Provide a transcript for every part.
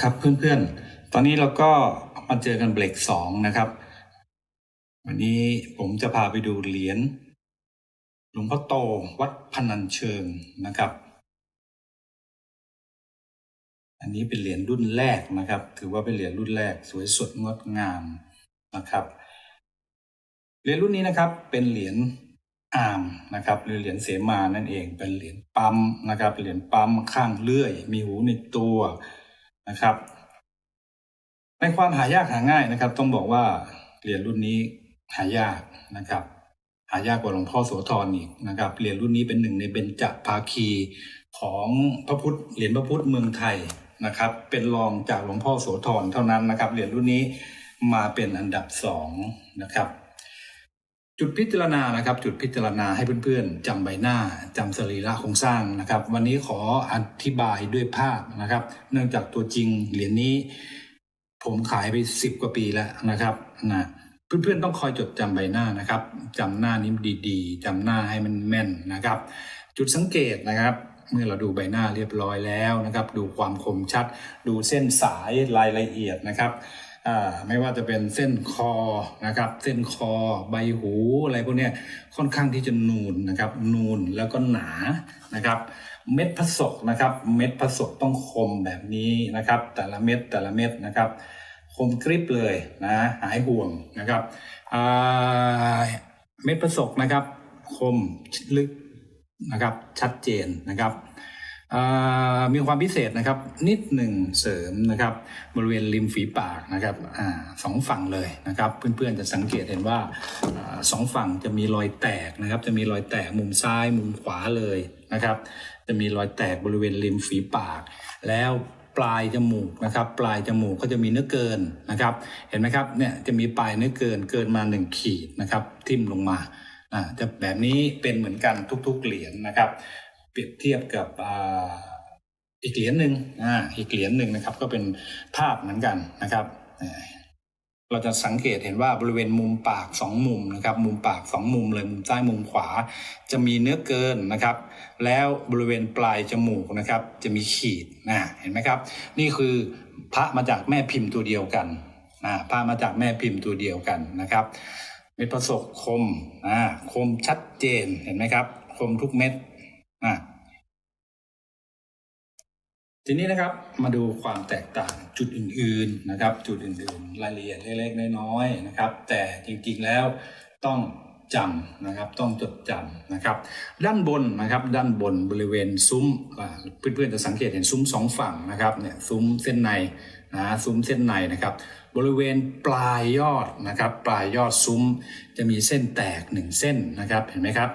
ครับเพื่อนๆ ตอนนี้เราก็มาเจอกันเบรกสองนะครับ วันนี้ผมจะพาไปดูเหรียญหลวงพ่อโตวัดพนัญเชิงนะครับ อันนี้เป็นเหรียญรุ่นแรกนะครับ ถือว่าเป็นเหรียญรุ่นแรกสวยสดงดงามนะครับ เหรียญรุ่นนี้นะครับเป็นเหรียญอาร์มนะครับหรือเหรียญเสมานั่นเองเป็นเหรียญปั๊มนะครับเหรียญปั๊มข้างเลื่อย มีหูในตัว นะครับ ในความหายากหาง่ายนะครับ ต้องบอกว่าเหรียญรุ่นนี้หายากนะครับ หายากกว่าหลวงพ่อโสธรอีกนะครับเหรียญรุ่นนี้เป็นหนึ่งในเบญจภาคีของพระพุทธเหรียญพระพุทธเมืองไทยนะครับ เป็นรองจากหลวงพ่อโสธรเท่านั้นนะครับเหรียญรุ่นนี้มาเป็นอันดับสองนะครับ จุดพิจารณานะครับ จุดพิจารณาให้เพื่อนๆจำใบหน้าจำสรีระโครงสร้างนะครับ วันนี้ขออธิบายด้วยภาพนะครับ เนื่องจากตัวจริงเหรียญนี้ ผมขายไปสิบกว่าปีแล้วนะครับนะเพื่อนๆต้องคอยจดจำใบหน้านะครับจำหน้านี้ดีๆจำหน้าให้มันแม่นนะครับ จุดสังเกตนะครับ เมื่อเราดูใบหน้าเรียบร้อยแล้วนะครับ ดูความคมชัด ดูเส้นสายรายละเอียดนะครับ ไม่ว่าจะเป็นเส้นคอนะครับ เส้นคอใบหูอะไรพวกนี้ค่อนข้างที่จะนูนนะครับ นูนแล้วก็หนานะครับ เม็ดผสกนะครับ เม็ดผสกต้องคมแบบนี้นะครับ แต่ละเม็ดแต่ละเม็ดนะครับ คมกริบเลยนะหายห่วงนะครับเม็ดผสกนะครับ คมลึกนะครับชัดเจนนะครับ มีความพิเศษนะครับ นิดหนึ่งเสริมนะครับ บริเวณริมฝีปากนะครับอสองฝั่งเลยนะครับ เพื่อนๆจะสังเกตเห็นว่าอสองฝั่งจะมีรอยแตกนะครับ จะมีรอยแตกมุมซ้ายมุมขวาเลยนะครับ จะมีรอยแตกบริเวณริมฝีปาก แล้วปลายจมูกนะครับ ปลายจมูกก็จะมีเนื้อเกินนะครับ เห็นไหมครับเนี่ยจะมีปลายเนื้อเกินเกินมาหนึ่งขีดนะครับ ทิ่มลงมาจะแบบนี้เป็นเหมือนกันทุก ๆ เหรียญนะครับ รียบเทียบกับอ,อีกเหรียญหนึ่งอ่าอีกเหรียญหนึ่งนะครับ ก็เป็นภาพเหมือนกันนะครับ เราจะสังเกตเห็นว่าบริเวณมุมปากสองมุมนะครับ มุมปากสองมุมเลยมุมซ้ายมุมขวา จะมีเนื้อเกินนะครับ แล้วบริเวณปลายจมูกนะครับ จะมีขีดนะเห็นไหมครับ นี่คือพระมาจากแม่พิมพ์ตัวเดียวกันนะพระมาจากแม่พิมพ์ตัวเดียวกันนะครับเม็ดประสบคมอ่าคมชัดเจนเห็นไหมครับ คมทุกเม็ดอ่า ทีนี้นะครับมาดูความแตกต่างจุดอื่นๆนะครับ จุดอื่นๆ รายละเอียดเล็กๆน้อยๆนะครับ แต่จริงๆแล้วต้องจำนะครับต้องจดจำนะครับ ด้านบนนะครับ ด้านบนบริเวณซุ้มเพื่อนๆจะสังเกตเห็นซุ้มสองฝั่งนะครับเนี่ยซุ้มเส้นในนะซุ้มเส้นในนะครับ บริเวณปลายยอดนะครับ ปลายยอดซุ้มจะมีเส้นแตกหนึ่งเส้นนะครับเห็นไหมครับ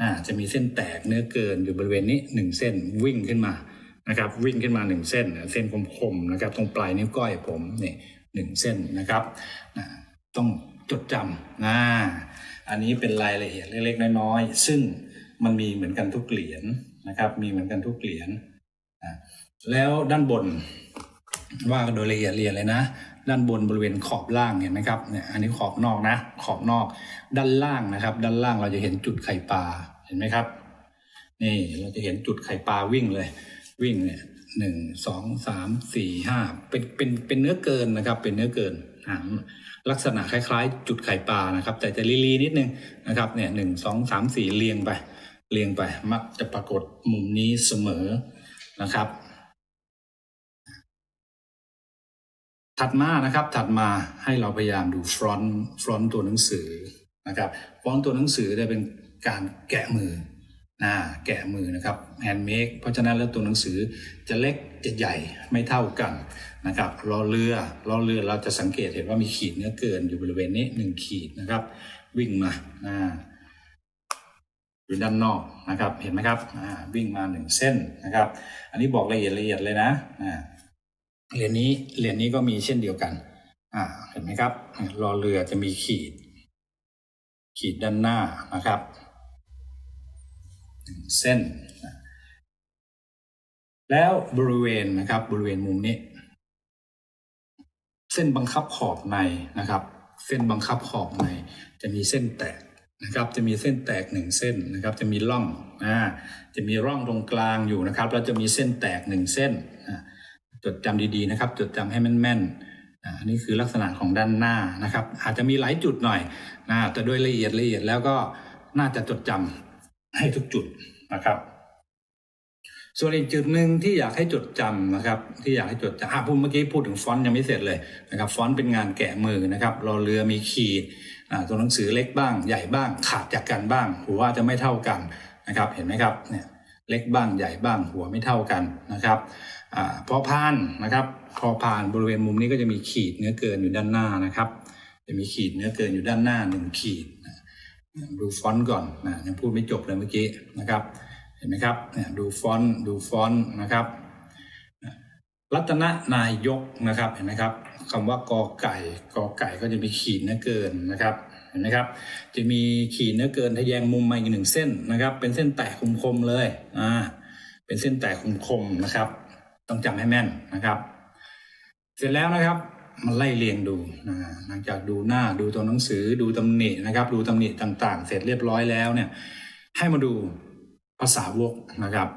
อ่าจะมีเส้นแตกเนื้อเกินอยู่บริเวณนี้หนึ่งเส้นวิ่งขึ้นมา นะครับวิ่งขึ้นมาหนึ่งเส้น เส้นคมๆนะครับตรงปลายนิ้วก้อยผมเนี่ยหนึ่งเส้นนะครับต้องจดจำนะอันนี้เป็นรายละเอียดเล็กๆน้อยๆซึ่งมันมีเหมือนกันทุกเหรียญนะครับมีเหมือนกันทุกเหรียญแล้วด้านบนว่าโดยละเอียดเรียนเลยนะ ด้านบนบริเวณขอบล่างเห็นไหมครับเนี่ยอันนี้ขอบนอกนะ ขอบนอก ด้านล่างนะครับ ด้านล่างเราจะเห็นจุดไข่ปลาเห็นไหมครับ นี่เราจะเห็นจุดไข่ปลาวิ่งเลย วิ่งเนี่ยหนึ่งสองสามสี่ห้าเป็นเป็นเป็นเนื้อเกินนะครับ เป็นเนื้อเกินหางลักษณะคล้ายๆ จุดไข่ปลานะครับ แต่จะลีๆนิดนึงนะครับเนี่ยหนึ่งสองสามสี่เรียงไป เรียงไป มักจะปรากฏมุมนี้เสมอนะครับ ถัดมานะครับถัดมาให้เราพยายามดูฟรอนต์ฟรอนต์ตัวหนังสือนะครับฟรอนต์ตัวหนังสือจะเป็นการแกะมือ นะแกะมือนะครับแฮนด์เมดเพราะฉะนั้นแล้วตัวหนังสือจะเล็กจะใหญ่ไม่เท่ากันนะครับรอเรือรอเรือเราจะสังเกตเห็นว่ามีขีดเนื้อเกินอยู่บริเวณนี้หนึ่งขีดนะครับ วิ่งมาอ่าอยู่ด้านนอกนะครับเห็นไหมครับอ่าวิ่งมาหนึ่งเส้นนะครับ อันนี้บอกละเอียดละเอียดเลยนะอ่าเหรียญนี้เหรียญนี้ก็มีเช่นเดียวกันอ่าเห็นไหมครับรอเรือจะมีขีด ขีดด้านหน้านะครับ เส้น แล้วบริเวณนะครับบริเวณมุมนี้ เส้นบังคับขอบในนะครับ เส้นบังคับขอบใน จะมีเส้นแตกนะครับ จะมีเส้นแตกหนึ่งเส้นนะครับ จะมีร่องอ่าจะมีร่องตรงกลางอยู่นะครับแล้วจะมีเส้นแตกหนึ่งเส้นจดจำดีๆนะครับ จดจำให้แม่นๆอันนี้คือลักษณะของด้านหน้านะครับ อาจจะมีหลายจุดหน่อยนะแต่โดยละเอียดละเอียดแล้วก็น่าจะจดจำ ให้ทุกจุดนะครับ ส่วนอีกจุดหนึ่งที่อยากให้จดจำนะครับ ที่อยากให้จดจำอะพูดเมื่อกี้พูดถึงฟอนต์ยังไม่เสร็จเลยนะครับฟอนต์เป็นงานแกะมือนะครับรอเรือมีขีดตัวหนังสือเล็กบ้าง ใหญ่บ้างขาดจากกันบ้างหัวจะไม่เท่ากันนะครับ เห็นไหมครับเนี่ยเล็กบ้างใหญ่บ้างหัวไม่เท่ากันนะครับอ่าพอพานนะครับ พอพานบริเวณมุมนี้ก็จะมีขีดเนื้อเกินอยู่ด้านหน้านะครับ จะมีขีดเนื้อเกินอยู่ด้านหน้าหนึ่งขีด ดูฟอนต์ก่อนนะยังพูดไม่จบเลยเมื่อกี้นะครับ เห็นไหมครับเนี่ยดูฟอนต์ดูฟอนต์นะครับ รัตนนายกนะครับเห็นไหมครับคำว่ากอไก่กอไก่ก็จะมีขีดเนื้อเกินนะครับเห็นไหมครับ จะมีขีดเนื้อเกินทะแยงมุมมาอีกหนึ่งเส้นนะครับ เป็นเส้นแตกคมๆเลยอ่าเป็นเส้นแตกคมๆนะครับ ต้องจำให้แม่นนะครับ เสร็จแล้วนะครับ มาไล่เรียงดูนะหลังจากดูหน้าดูตัวหนังสือดูตำหนินะครับ ดูตำหนิต่างๆ เสร็จเรียบร้อยแล้วเนี่ย ให้มาดูภาษาวกนะครับ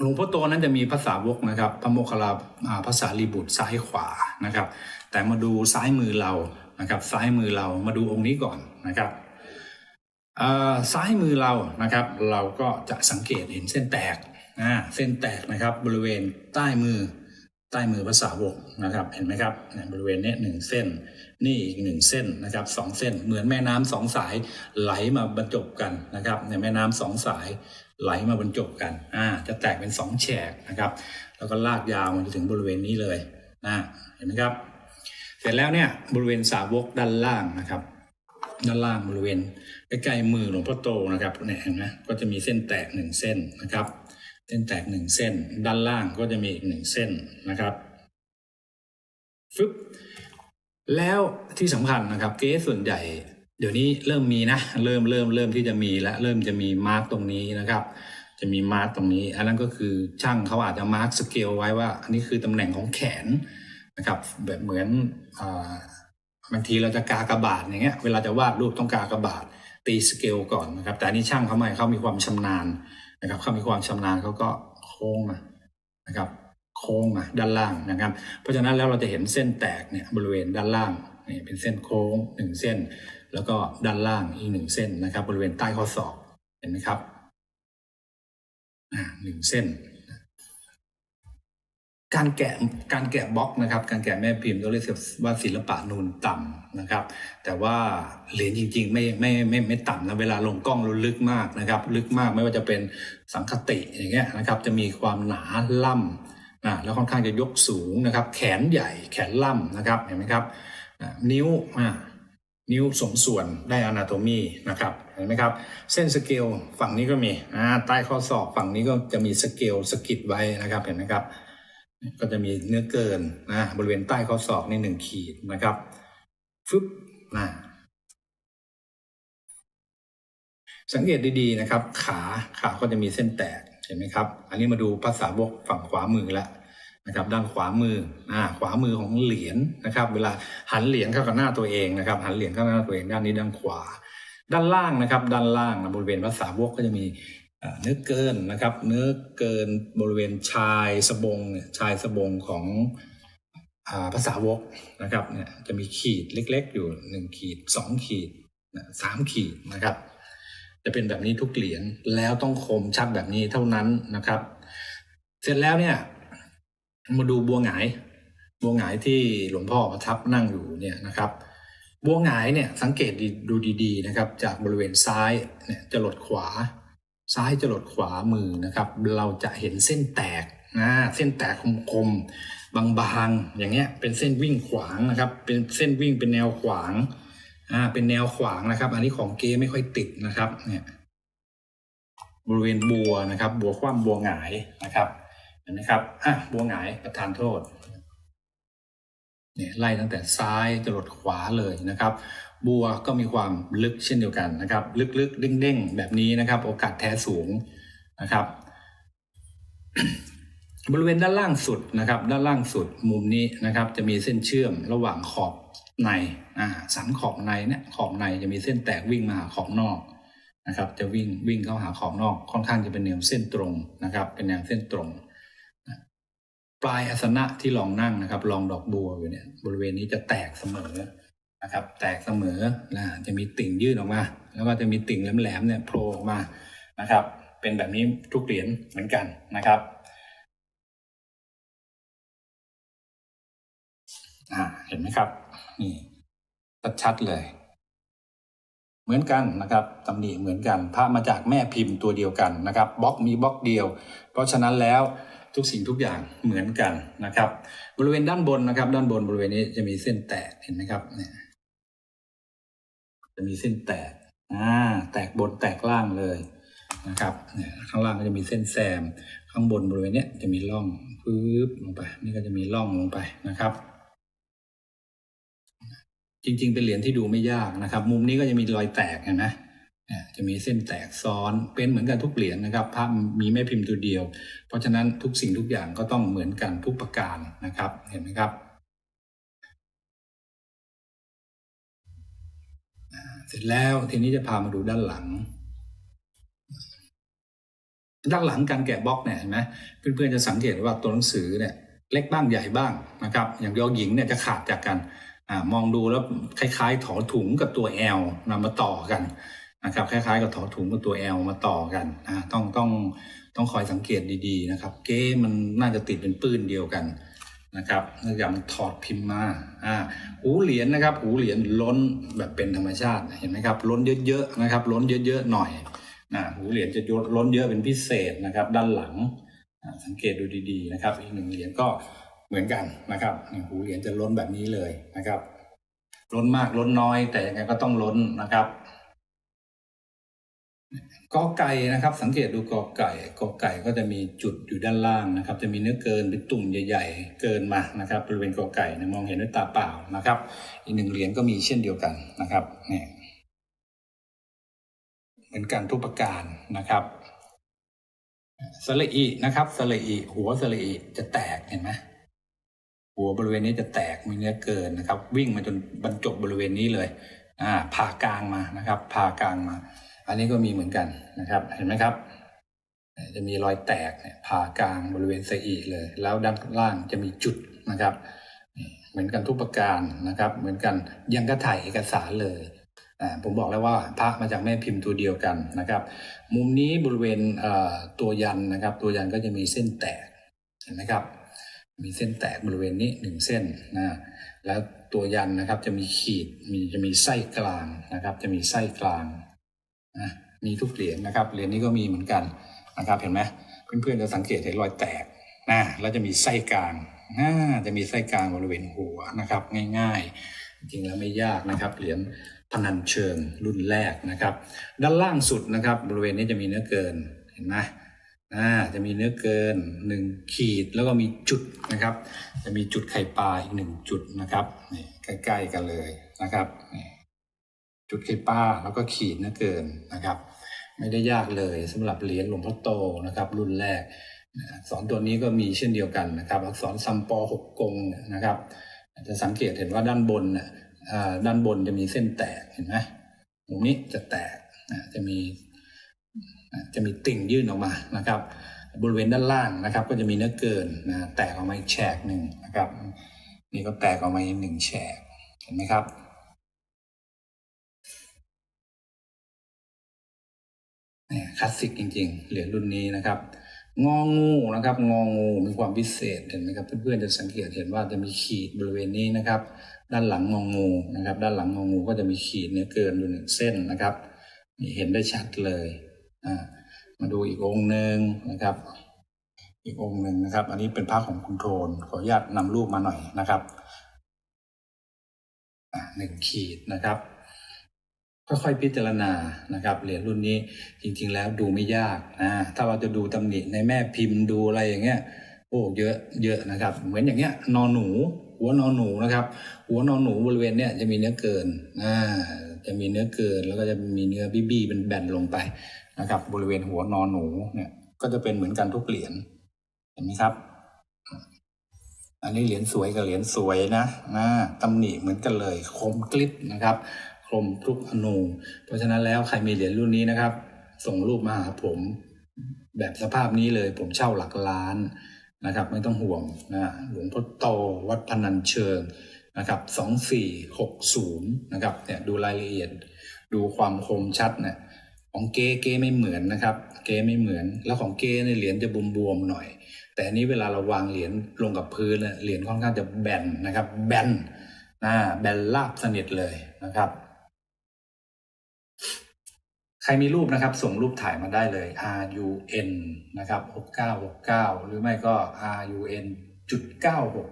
หลวงพ่อโตนั้นจะมีภาษาวกนะครับ พระโมคคัลลาภาษาลีบุตรซ้ายขวานะครับ แต่มาดูซ้ายมือเรานะครับ ซ้ายมือเรามาดูองค์นี้ก่อนนะครับซ้ายมือเรานะครับ เราก็จะสังเกตเห็นเส้นแตกนะเส้นแตกนะครับบริเวณใต้มือ ใต้มือภาษาวกนะครับเห็นไหมครับบริเวณนี้หนึ่งเส้น นี่อีกหนึ่งเส้นนะครับสองเส้นเหมือนแม่น้ำสองสายไหลมาบรรจบกันนะครับเนี่ยแม่น้ำสองสายไหลมาบรรจบกันอ่าจะแตกเป็นสองแฉกนะครับ แล้วก็ลากยาวมาจนถึงบริเวณนี้เลยนะเห็นไหมครับ เสร็จแล้วเนี่ยบริเวณสาวกด้านล่างนะครับ ด้านล่างบริเวณใกล้ๆมือหลวงพ่อโตนะครับเนี่ยเห็นไหมก็จะมีเส้นแตกหนึ่งเส้นนะครับ เส้นแตกหนึ่งเส้น ด้านล่างก็จะมีอีกหนึ่งเส้นนะครับฟึบแล้วที่สำคัญนะครับ เก๊ส่วนใหญ่ เดี๋ยวนี้เริ่มมีนะ เริ่มเริ่มเริ่มที่จะมีและเริ่มจะมีมาร์กตรงนี้นะครับ จะมีมาร์กตรงนี้ อันนั้นก็คือช่างเขาอาจจะมาร์กสเกลไว้ว่า อันนี้คือตำแหน่งของแขนนะครับ แบบเหมือนอบางทีเราจะกากระบาทอย่างเงี้ยเวลาจะวาดรูปต้องกากระบาทตีสเกลก่อนนะครับ แต่นี้ช่างเขาไม่เขามีความชำนาญ นะครับเขามีความชำนาญเขาก็โค้งมานะครับ โค้งมาด้านล่างนะครับ เพราะฉะนั้นแล้วเราจะเห็นเส้นแตกเนี่ยบริเวณด้านล่างนี่เป็นเส้นโค้งหนึ่งเส้น แล้วก็ด้านล่างอีกหนึ่งเส้นนะครับ บริเวณใต้ข้อศอกเห็นไหมครับหนึ่งเส้น การแกะการแกะบล็อกนะครับ การแกะแม่พิมพ์ก็เรียกว่าศิลปะนูนต่ำนะครับ แต่ว่าเหรียญจริง ๆ ไม่ไม่ไม่ไม่ต่ำนะเวลาลงกล้องเราลึกมากนะครับ ลึกมากไม่ว่าจะเป็นสังคติอย่างเงี้ยนะครับ จะมีความหนาล่ำนะแล้วค่อนข้างจะยกสูงนะครับ แขนใหญ่แขนล่ำนะครับเห็นไหมครับนิ้วนิ้วสมส่วนได้อนาโตมีนะครับเห็นไหมครับ เส้นสเกลฝั่งนี้ก็มีใต้ข้อศอกฝั่งนี้ก็จะมีสเกลสกิดไว้นะครับเห็นไหมครับ ก็จะมีเนื้อเกินนะบริเวณใต้ข้อศอกในหนึ่งขีดนะครับฟึบนะสังเกตดีๆนะครับ ขาขาก็จะมีเส้นแตกเห็นไหมครับ อันนี้มาดูภาษาวกฝั่งขวามือแล้วนะครับ ด้านขวามืออ่าขวามือของเหรียญนะครับ เวลาหันเหรียญเข้ากับหน้าตัวเองนะครับ หันเหรียญเข้ากับหน้าตัวเองด้านนี้ด้านขวา ด้านล่างนะครับ ด้านล่างนะบริเวณภาษาวกก็จะมี เนื้อเกินนะครับ เนื้อเกินบริเวณชายสบงเนี่ยชายสบงของอภาษาวกนะครับเนี่ยจะมีขีดเล็ก ๆ อยู่หนึ่งขีดสองขีดสามขีดนะครับ จะเป็นแบบนี้ทุกเหรียญแล้วต้องคมชัดแบบนี้เท่านั้นนะครับ เสร็จแล้วเนี่ยมาดูบัวหงาย บัวหงายที่หลวงพ่อประทับนั่งอยู่เนี่ยนะครับ บัวหงายเนี่ยสังเกตดีดูดีๆนะครับ จากบริเวณซ้ายเนี่ยจะหลดขวา ซ้ายจะหลดขวามือนะครับ เราจะเห็นเส้นแตกนะเส้นแตกคมๆบางๆอย่างเงี้ยเป็นเส้นวิ่งขวางนะครับ เป็นเส้นวิ่งเป็นแนวขวางอ่าเป็นแนวขวางนะครับ อันนี้ของเกไม่ค่อยติดนะครับเนี่ยบริเวณบัวนะครับ บัวคว่ำบัวหงายนะครับเห็นไหมครับอะบัวหงายประทานโทษเนี่ยไล่ตั้งแต่ซ้ายจรดขวาเลยนะครับ บัวก็มีความลึกเช่นเดียวกันนะครับ ลึกๆเด้งๆแบบนี้นะครับ โอกาสแท้สูงนะครับ บริเวณด้านล่างสุดนะครับ ด้านล่างสุดมุมนี้นะครับ จะมีเส้นเชื่อมระหว่างขอบในอ่าสันขอบในเนี่ยขอบในจะมีเส้นแตกวิ่งมาหาขอบนอกนะครับ จะวิ่งวิ่งเข้าหาขอบนอก ค่อนข้างจะเป็นแนวเส้นตรงนะครับ เป็นแนวเส้นตรงปลายอาสนะที่รองนั่งนะครับรองดอกบัวอยู่เนี่ยบริเวณนี้จะแตกเสมอ นะครับ แตกเสมอนะจะมีติ่งยื่นออกมา แล้วก็จะมีติ่งแหลมๆเนี่ยโผล่ออกมานะครับ เป็นแบบนี้ทุกเหรียญเหมือนกันนะครับเห็นไหมครับนี่ชัดๆเลย เหมือนกันนะครับตำหนิเหมือนกันพระมาจากแม่พิมพ์ตัวเดียวกันนะครับบล็อกมีบล็อกเดียว เพราะฉะนั้นแล้วทุกสิ่งทุกอย่างเหมือนกันนะครับ บริเวณด้านบนนะครับ ด้านบนบริเวณนี้จะมีเส้นแตกเห็นไหมครับเนี่ย จะมีเส้นแตกอ่าแตกบนแตกล่างเลยนะครับเนี่ยข้างล่างก็จะมีเส้นแซม ข้างบนบริเวณเนี้ยจะมีร่องปึ๊บลงไป นี่ก็จะมีร่องลงไปนะครับ จริง ๆ เป็นเหรียญที่ดูไม่ยากนะครับ มุมนี้ก็จะมีรอยแตกเห็นไหมเนี่จะมีเส้นแตกซ้อนเป็นเหมือนกันทุกเหรียญนะครับภาพมีแม่พิมพ์ตัวเดียว เพราะฉะนั้นทุกสิ่งทุกอย่างก็ต้องเหมือนกันทุกประการนะครับ เห็นไหมครับ เสร็จแล้วทีนี้จะพามาดูด้านหลัง ด้านหลังการแกะบล็อกเนี่ยเห็นไหมเพื่อนๆจะสังเกตว่าตัวหนังสือเนี่ยเล็กบ้างใหญ่บ้างนะครับ อย่างยอหญิงเนี่ยจะขาดจากกันอมองดูแล้วคล้ายๆถอถุงกับตัว L นำมาต่อกันนะครับคล้ายๆ กับถอถุงกับตัว L มาต่อกันอ่าต้องต้องต้องคอยสังเกตดีๆนะครับ เก้มันน่าจะติดเป็นปื้นเดียวกัน นะครับเนื่องจากมันถอดพิมพ์มาอ่าหูเหรียญนะครับหูเหรียญล้นแบบเป็นธรรมชาติเห็นไหมครับล้นเยอะๆนะครับ ล้นเยอะๆหน่อยนะหูเหรียญจะล้นเยอะเป็นพิเศษนะครับ ด้านหลังสังเกตดูดีๆนะครับ อีกหนึ่งเหรียญก็เหมือนกันนะครับหูเหรียญจะล้นแบบนี้เลยนะครับ ล้นมากล้นน้อยแต่ยังไงก็ต้องล้นนะครับ กอไก่นะครับ สังเกตดูกอไก่กอไก่ก็จะมีจุดอยู่ด้านล่างนะครับ จะมีเนื้อเกินเป็นตุ่มใหญ่ ๆ เกินมานะครับบริเวณกอไก่นี่ยมองเห็นด้วยตาเปล่านะครับ อีกหนึ่งเหรียญก็มีเช่นเดียวกันนะครับเนี่ยเหมือนกันทุกประการนะครับสระอีนะครับสระอีหัวสระอีจะแตกเห็นไหมหัวบริเวณนี้จะแตกมีเนื้อเกินนะครับ วิ่งมาจนบรรจบบริเวณนี้เลยอ่าผ่ากลางมานะครับผ่ากลางมา อันนี้ก็มีเหมือนกันนะครับ เห็นไหมครับ จะมีรอยแตกเนี่ยผ่ากลางบริเวณสะอีเลย แล้วด้านล่างจะมีจุดนะครับ เหมือนกันทุกประการนะครับ เหมือนกันยังก็ถ่ายเอกสารเลยผมบอกแล้วว่าพระมาจากแม่พิมพ์ตัวเดียวกันนะครับ มุมนี้บริเวณตัวยันนะครับ ตัวยันก็จะมีเส้นแตกเห็นไหมครับ มีเส้นแตกบริเวณนี้หนึ่งเส้นนะแล้วตัวยันนะครับจะมีขีดมีจะมีไส้กลางนะครับ จะมีไส้กลาง นะมีทุกเหรียญนะครับ เหรียญนี้ก็มีเหมือนกันนะครับ เห็นไหมเพื่อนๆจะสังเกตเห็นรอยแตกนะแล้วจะมีไส้กลางนะจะมีไส้กลางบริเวณหัวนะครับ ง่าย ๆ จริงๆแล้วไม่ยากนะครับ เหรียญพนันเชิงรุ่นแรกนะครับ ด้านล่างสุดนะครับ บริเวณนี้จะมีเนื้อเกินเห็นไหมอ่าจะมีเนื้อเกินหนึ่งขีดแล้วก็มีจุดนะครับ จะมีจุดไข่ปลาอีกหนึ่งจุดนะครับนี่ใกล้ๆกันเลยนะครับนี่ จุดไข่ปลาแล้วก็ขีดเนื้อเกินนะครับ ไม่ได้ยากเลยสำหรับเหรียญหลวงพ่อโตนะครับ รุ่นแรกสอักษรตัวนี้ก็มีเช่นเดียวกันนะครับ อักษรซัมปอหกกงนะครับจะสังเกตเห็นว่าด้านบนน่ะด้านบนจะมีเส้นแตกเห็นไหมมุมนี้จะแตกจะมีจะมีติ่งยื่นออกมานะครับ บริเวณด้านล่างนะครับ ก็จะมีเนื้อเกินนะแตกออกมาอีกแฉกหนึ่งนะครับ นี่ก็แตกออกมาอีกหนึ่งแฉกเห็นไหมครับ คลาสสิกจริงๆ เหรียญรุ่นนี้นะครับ งองูนะครับงองูมีความพิเศษเห็นไหมครับเพื่อนๆจะสังเกตเห็นว่าจะมีขีดบริเวณนี้นะครับ ด้านหลังงองูนะครับ ด้านหลังงองูก็จะมีขีดเนื้อเกินอยู่หนึ่งเส้นนะครับเห็นได้ชัดเลยอ่ามาดูอีกองค์หนึ่งนะครับ อีกองค์หนึ่งนะครับ อันนี้เป็นพระของคุณโทนขออนุญาตนำรูปมาหน่อยนะครับหนึ่งขีดนะครับ ค่อยๆพิจารณานะครับเหรียญรุ่นนี้จริงๆแล้วดูไม่ยากนะถ้าเราจะดูตำหนิในแม่พิมพ์ดูอะไรอย่างเงี้ยโอ้เยอะเยอะนะครับ เหมือนอย่างเงี้ยนอนหนู หัวนอนหนูนะครับ หัวนอนหนูบริเวณเนี้ยจะมีเนื้อเกินอ่าจะมีเนื้อเกินแล้วก็จะมีเนื้อบี้บี้เป็นแบนลงไปนะครับ บริเวณหัวนอนหนูเนี่ยก็จะเป็นเหมือนกันทุกเหรียญเห็นไหมครับ อันนี้เหรียญสวยกับเหรียญสวยนะนะตำหนิเหมือนกันเลยคมกลิบนะครับ คมทุกอนูเพราะฉะนั้นแล้วใครมีเหรียญรุ่นนี้นะครับ ส่งรูปมาหาผม แบบสภาพนี้เลยผมเช่าหลักล้านนะครับ ไม่ต้องห่วงนะหลวงพ่อโตวัดพนัญเชิงนะครับสองสี่หกศูนย์นะครับเนี่ยดูรายละเอียด ดูความคมชัดเนี่ยของเก้เก้ไม่เหมือนนะครับ เก้ไม่เหมือน แล้วของเก้เนี่ยเหรียญจะบวมๆหน่อย แต่อันนี้เวลาเราวางเหรียญลงกับพื้นเนี่ยเหรียญค่อนข้างจะแบนนะครับ แบนนะแบนราบสนิทเลยนะครับ ใครมีรูปนะครับ ส่งรูปถ่ายมาได้เลย R U N นะครับ6969 หรือไม่ก็ R U N จุด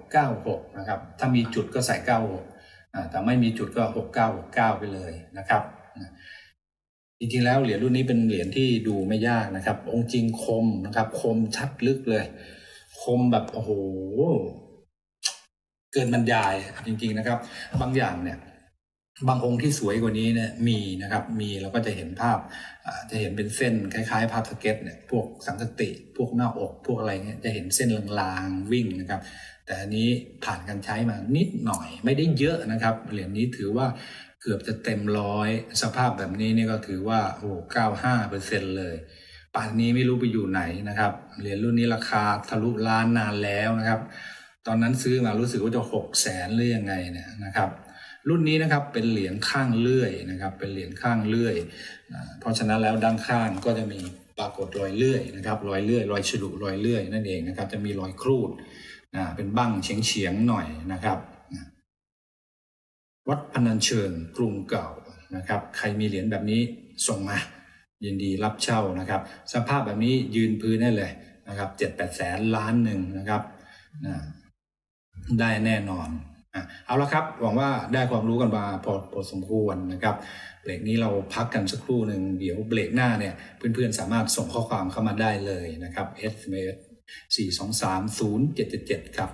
9696 นะครับ ถ้ามีจุดก็ใส่ 96 แต่ไม่มีจุดก็ 6969 ไปเลยนะครับจริงๆแล้วเหรียญรุ่นนี้เป็นเหรียญที่ดูไม่ยากนะครับ องค์จริงคมนะครับ คมชัดลึกเลย คมแบบโอ้โหเกินบรรยายจริง ๆนะครับ บางอย่างเนี่ย บางองค์ที่สวยกว่านี้เนี่ยมีนะครับมีเราก็จะเห็นภาพจะเห็นเป็นเส้นคล้ายๆ ภาพสเก็ตเนี่ยพวกสังกติ พวกหน้าอกพวกอะไรเงี้ยจะเห็นเส้นลางๆวิ่งนะครับ แต่อันนี้ผ่านการใช้มานิดหน่อยไม่ได้เยอะนะครับเหรียญนี้ถือว่าเกือบจะเต็มร้อยสภาพแบบนี้นี่ก็ถือว่าโอ้เก้าห้าเปอร์เซ็นเลยป่านนี้ไม่รู้ไปอยู่ไหนนะครับเหรียญรุ่นนี้ราคาทะลุล้านนานแล้วนะครับ ตอนนั้นซื้อมารู้สึกว่าจะหกแสนหรือยังไงเนี่ยนะครับ รุ่นนี้นะครับเป็นเหรียญข้างเลื่อยนะครับ เป็นเหรียญข้างเลื่อยเพราะฉะนั้นแล้วด้านข้างก็จะมีปรากฏรอยเลื่อยนะครับ รอยเลื่อยรอยฉลุรอยเลื่อยนั่นเองนะครับ จะมีรอยครูดอ่าเป็นบั้งเฉียงเฉียงๆหน่อยนะครับ วัดพนัญเชิงกรุงเก่านะครับ ใครมีเหรียญแบบนี้ส่งมา ยินดีรับเช่านะครับ สภาพแบบนี้ยืนพื้นได้เลยนะครับเจ็ดแปดแสนล้านหนึ่งนะครับนะได้แน่นอน เอาละครับหวังว่าได้ความรู้กันมาพอพอสมควรนะครับเบรกนี้เราพักกันสักครู่หนึ่งเดี๋ยวเบรกหน้าเนี่ยเพื่อนๆสามารถส่งข้อความเข้ามาได้เลยนะครับ SMS 4 2 3 0 7 7 7 ครับ